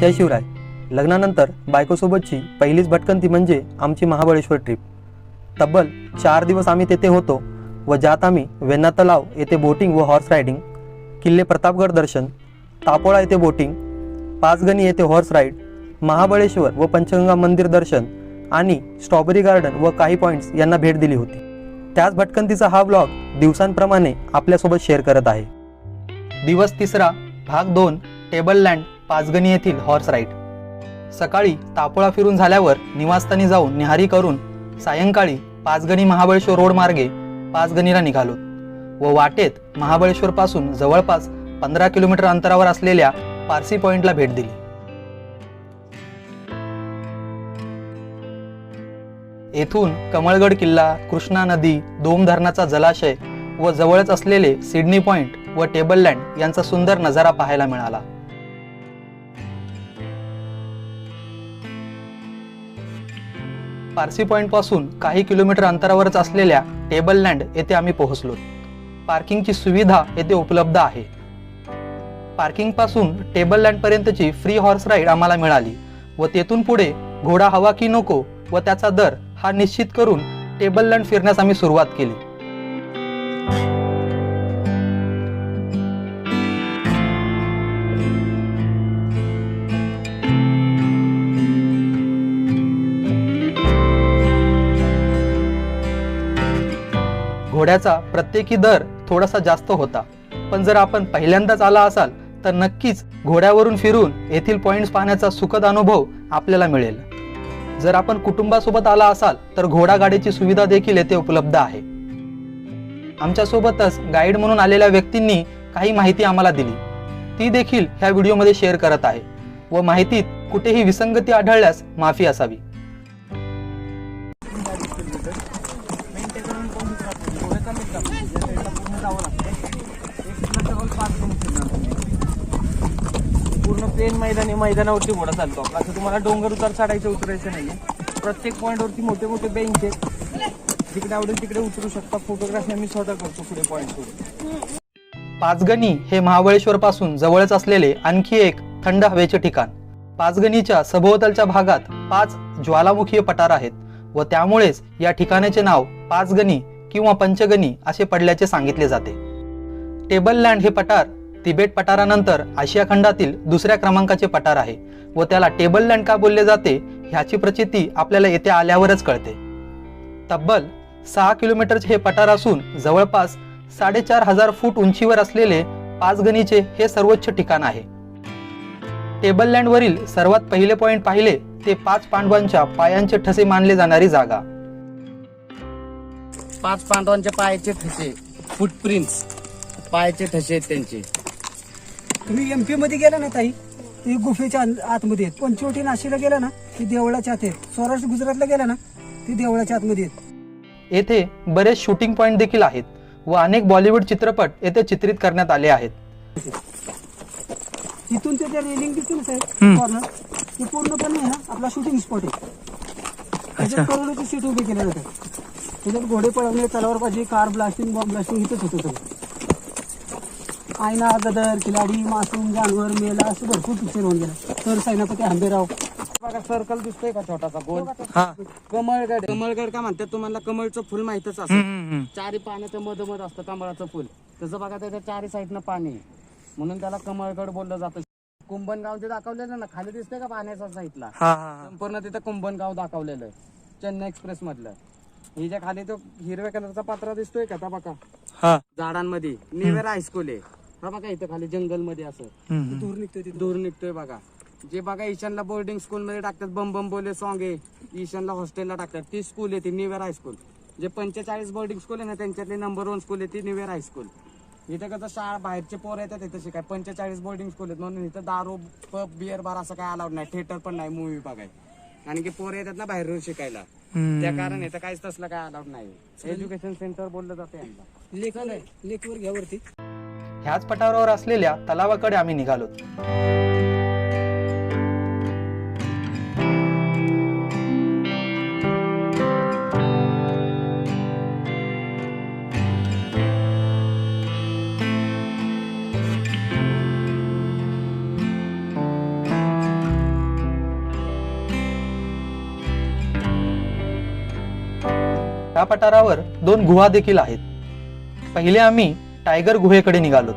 त्याशिवाय शिवराय. लग्नानंतर बायकोसोबतची पहिलीच भटकंती म्हणजे आमची महाबळेश्वर ट्रिप तब्बल चार दिवस आम्ही तेथे होतो व ज्यात आम्ही वेन्ना तलाव येथे बोटिंग व हॉर्स रायडिंग किल्ले प्रतापगड दर्शन तापोळा येथे बोटिंग पाचगणी येथे हॉर्स राईड महाबळेश्वर व पंचगंगा मंदिर दर्शन आणि स्ट्रॉबेरी गार्डन व काही पॉईंट्स यांना भेट दिली होती. त्याच भटकंतीचा हा ब्लॉग दिवसांप्रमाणे आपल्यासोबत शेअर करत आहे. दिवस तिसरा भाग दोन टेबल लँड पाचगणी येथील हॉर्स राईड सकाळी तापोळा फिरून झाल्यावर निवासस्थानी जाऊन निहारी करून सायंकाळी पाचगणी महाबळेश्वर रोड मार्गे पाचगणीला निघालो व वाटेत महाबळेश्वर पासून जवळपास पंधरा किलोमीटर अंतरावर असलेल्या पारसी पॉइंटला भेट दिली. येथून कमळगड किल्ला कृष्णा नदी दोम धरणाचा जलाशय व जवळच असलेले सिडनी पॉइंट व टेबल लँड यांचा सुंदर नजारा पाहायला मिळाला. पारसी पॉईंटपासून काही किलोमीटर अंतरावरच असलेल्या टेबल लँड येथे आम्ही पोहोचलो. पार्किंगची सुविधा येथे उपलब्ध आहे. पार्किंगपासून टेबल लँडपर्यंतची फ्री हॉर्स राईड आम्हाला मिळाली व तेथून पुढे घोडा हवा की नको व त्याचा दर हा निश्चित करून टेबल लँड फिरण्यास आम्ही सुरुवात केली. घोड्याचा प्रत्येकी दर थोडासा जास्त होता. पण जर आपण पहिल्यांदाच आला असाल तर नक्कीच घोड्यावरून फिरून येथील पॉइंट्स पाहण्याचा सुखद अनुभव आपल्याला मिळेल. जर आपण कुटुंबासोबत आला असाल तर घोडा गाडीची सुविधा देखील येथे उपलब्ध आहे. आमच्यासोबतच गाईड म्हणून आलेल्या व्यक्तींनी काही माहिती आम्हाला दिली. ती देखील ह्या व्हिडिओमध्ये शेअर करत आहे. व माहितीत कुठेही विसंगती आढळल्यास माफी असावी. प्लेन मैदानी मैदानावरती घोडा चालतो आपला. असं तुम्हाला डोंगर उतार चढायचं उतरायचं नाही प्रत्येक पॉईंटवरती मोठे मोठे बेंच आहेत. जिकडे आवडेल तिकडे उतरू शकता. फोटोग्राफी आम्ही स्वतः करतो पुढे पॉईंटवर पाचगणी हे महाबळेश्वर पासून जवळच असलेले आणखी एक थंड हवेचे ठिकाण. पाचगणीच्या सभोवतालच्या भागात पाच ज्वालामुखीय पठार आहेत व त्यामुळेच या ठिकाणाचे नाव पाचगणी किंवा पंचगणी असे पडल्याचे सांगितले जाते. टेबल लँड हे पठार तिबेट पठारानंतर आशिया खंडातील दुसऱ्या क्रमांकाचे पठार आहे व त्याला टेबल लँड का बोलले जाते ह्याची प्रचिती आपल्याला येथे आल्यावरच कळते. तब्बल सहा किलोमीटरचे हे पठार असून जवळपास साडेचार हजार फूट उंचीवर असलेले पाचगणीचे हे सर्वोच्च ठिकाण आहे. टेबल लँडवरील सर्वात पहिले पॉइंट पाहिले ते पाच पांडवांच्या पायांचे ठसे मानले जाणारी जागा. पाच पांडवांच्या पायाचे ठसे. फुटप्रिंट्स पायाचे ठसे त्यांचे. तुम्ही एमपी मध्ये गेला ना ताई ती गुफेच्या आत- आतमध्ये आहेत. पंचवटी नाशिकला गेला ना ती देवळाच्या आत आहेत. सौराष्ट्र गुजरातला गेला ना ती देवळाच्या आतमध्ये आहेत. येथे बरेच शूटिंग पॉइंट देखील आहेत व अनेक बॉलिवूड चित्रपट येथे चित्रित करण्यात आले आहेत. इथून ते त्या रेलिंग दिसते ना साहेब कॉर्नर ते पूर्णपणे आहे ना आपला शूटिंग स्पॉट आहे. त्याच्यात करोडोची सीट उभी केल्या जातात त्याच्यात घोडे पळवणे तलावर बाजी कार ब्लास्टिंग बॉम्ब ब्लास्टिंग इथंच होतं सगळं. आयना गदर खिलाडी मासूम जानवर मेला असं भरपूर पिक्चर होऊन गेला. तर सेनापती आंबेराव. बघा सर्कल दिसतोय का छोटासा? गोल. कमळगड. कमळगड का म्हणतात तुम्हाला? कमळचं फुल माहितच असं चारी पाण्याचं मधोमध असतं कमळाचं फुल. तसं बघा त्याच्या चारी साईडनं पाणी आहे. म्हणून त्याला कमळगड बोललं जातं. कुंभनगाव जे दाखवलेलं ना खाली दिसतंय का पाण्याच्या साईडला? संपूर्ण तिथं कुंभनगाव दाखवलेलं आहे. चेन्नई एक्सप्रेस मधलं ही ज्या खाली तो हिरव्या कलरचा पात्रा दिसतोय का? बघा. झाडांमध्ये. निवेरा हायस्कूल आहे. हा बघा इथं खाली जंगलमध्ये असं. दूर निघतो तिथून दूर निघतोय बघा. जे बघा ईशानला बोर्डिंग स्कूल मध्ये टाकतात बम बम बोले सॉंग आहे. ईशानला हॉस्टेलला टाकतात. ती स्कूल आहे ती निवेर हायस्कूल जे पंचेचाळीस बोर्डिंग स्कूल आहे ना त्यांच्यातली नंबर वन स्कूल आहे ती निवेर हायस्कूल इथं कसं शाळा बाहेरचे पोर येतात इथं शिकाय. पंचेचाळीस बोर्डिंग स्कूल आहेत. म्हणून इथं दारू पब बिअर बार असं काय अलाउड नाही. थिएटर पण नाही मूवी बघाय. आणि की पोरं येतात ना बाहेरून शिकायला. त्या कारण इथं काहीच तसलं काय अलाउड नाही. एज्युकेशन सेंटर बोललं जातं यांना. लेख आलाय लेखवर घ्या वरती. ह्याच पठारावर असलेल्या तलावाकडे आम्ही निघालो. या पठारावर दोन गुहा देखील आहेत. पहिले आम्ही टायगर गुहेकडे निघालो.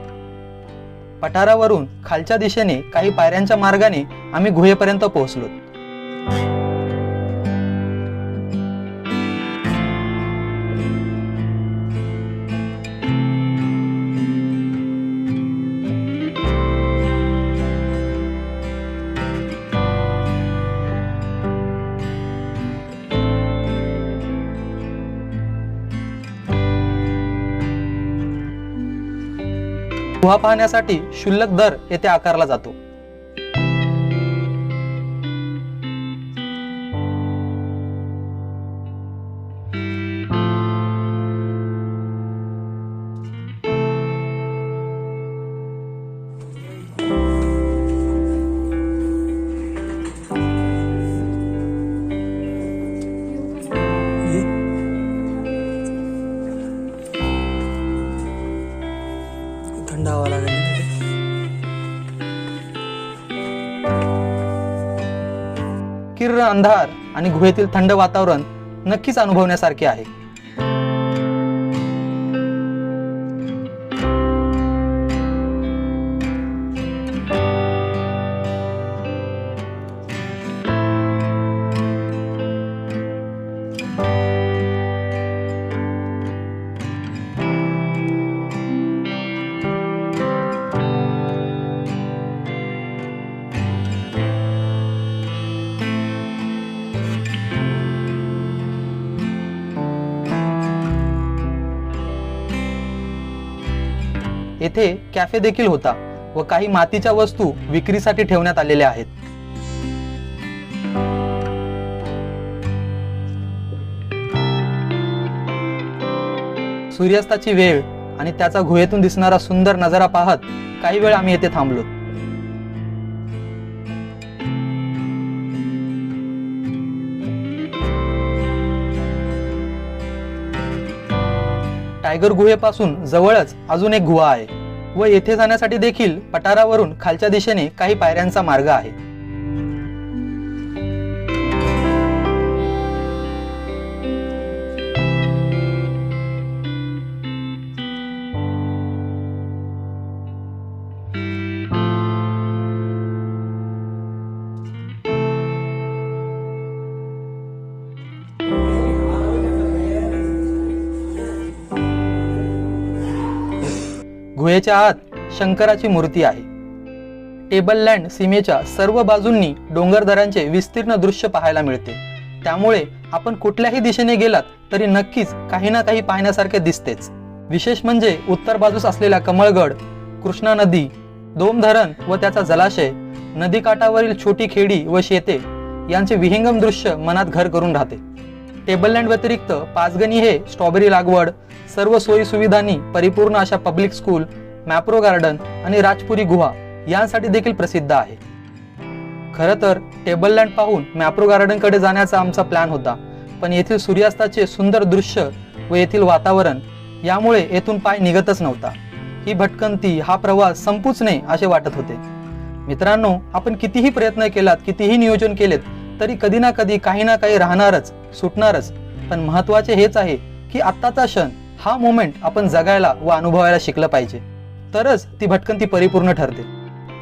पठारावरून खालच्या दिशेने काही पायऱ्यांच्या मार्गाने आम्ही गुहेपर्यंत पोहोचलो. गुहा पाहण्यासाठी शुल्लक दर येथे आकारला जातो. संकीर्ण अंधार आणि गुहेतील थंड वातावरण नक्कीच अनुभवण्यासारखे आहे. येथे कॅफे देखील होता व काही मातीच्या वस्तू विक्रीसाठी ठेवण्यात आलेल्या आहेत. सूर्यास्ताची वेळ आणि त्याचा गुहेतून दिसणारा सुंदर नजारा पाहत काही वेळ आम्ही येथे थांबलो. टायगर गुहेपासून जवळच अजून एक गुहा आहे व येथे जाण्यासाठी देखील पठारावरून खालच्या दिशेने काही पायऱ्यांचा मार्ग आहे. गुहेच्या आत शंकराची मूर्ती आहे. टेबल लँड सीमेच्या सर्व बाजूंनी डोंगरदऱ्यांचे विस्तीर्ण दृश्य पाहायला मिळते. त्यामुळे आपण कुठल्याही दिशेने गेलात तरी नक्कीच काही ना काही पाहण्यासारखे दिसतेच. विशेष म्हणजे उत्तर बाजूस असलेला कमळगड कृष्णा नदी दोम धरण व त्याचा जलाशय नदीकाठावरील छोटी खेडी व शेते यांचे विहंगम दृश्य मनात घर करून राहते. टेबल लँड व्यतिरिक्त पाचगणी हे स्ट्रॉबेरी लागवड सर्व सोयी सुविधांनी परिपूर्ण अशा पब्लिक स्कूल मॅप्रो गार्डन आणि राजपुरी गुहा यांसाठी देखील प्रसिद्ध आहे. खरं तर टेबल लँड पाहून मॅप्रो गार्डनकडे जाण्याचा आमचा प्लॅन होता पण येथील सूर्यास्ताचे सुंदर दृश्य व येथील वातावरण यामुळे येथून पाय निघतच नव्हता. ही भटकंती हा प्रवास संपूच नये असे वाटत होते. मित्रांनो आपण कितीही प्रयत्न केलात कितीही नियोजन केलेत तरी कधी ना कधी काही ना काही राहणारच सुटणारच. पण महत्त्वाचे हेच आहे की आत्ताचा क्षण हा मोमेंट आपण जगायला व अनुभवायला शिकलं पाहिजे. तरच ती भटकंती परिपूर्ण ठरते.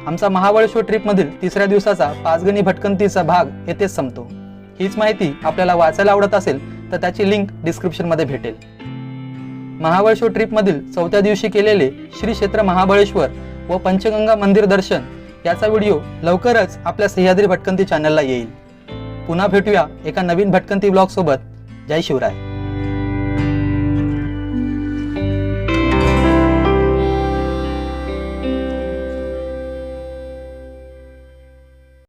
आमचा महाबळेश्वर ट्रिपमधील तिसऱ्या दिवसाचा पाचगणी भटकंतीचा भाग येथेच संपतो. हीच माहिती आपल्याला वाचायला आवडत असेल तर त्याची लिंक डिस्क्रिप्शनमध्ये भेटेल. महाबळेश्वर ट्रिपमधील चौथ्या दिवशी केलेले श्री क्षेत्र महाबळेश्वर व पंचगंगा मंदिर दर्शन याचा व्हिडिओ लवकरच आपल्या सह्याद्री भटकंती चॅनलला येईल. पुन्हा भेटूया एका नवीन भटकंती ब्लॉगसोबत जय शिवराय.